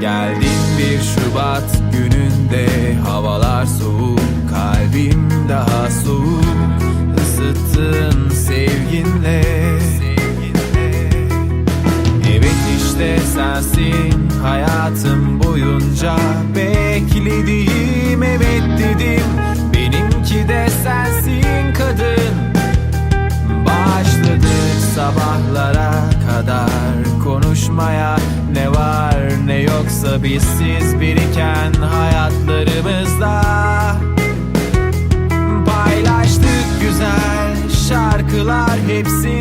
Geldim bir Şubat gününde havalar soğuk kalbim daha soğuk. Isıttın sevginle. Evet işte sensin hayatım boyunca. Beklediğim evet dedim Ne var ne yoksa bizsiz biriken hayatlarımızda. Paylaştık güzel şarkılar hepsinde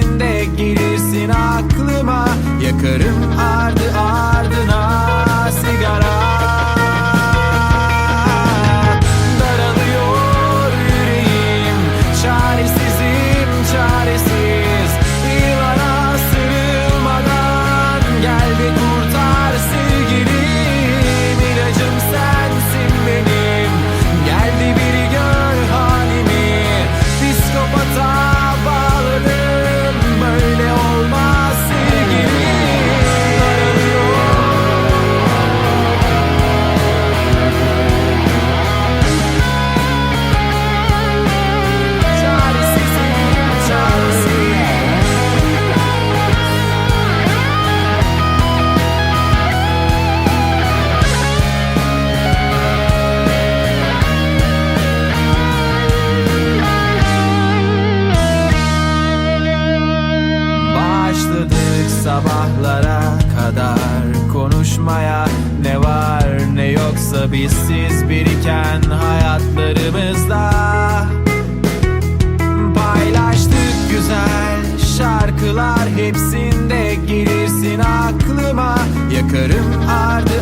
Bakarım ardına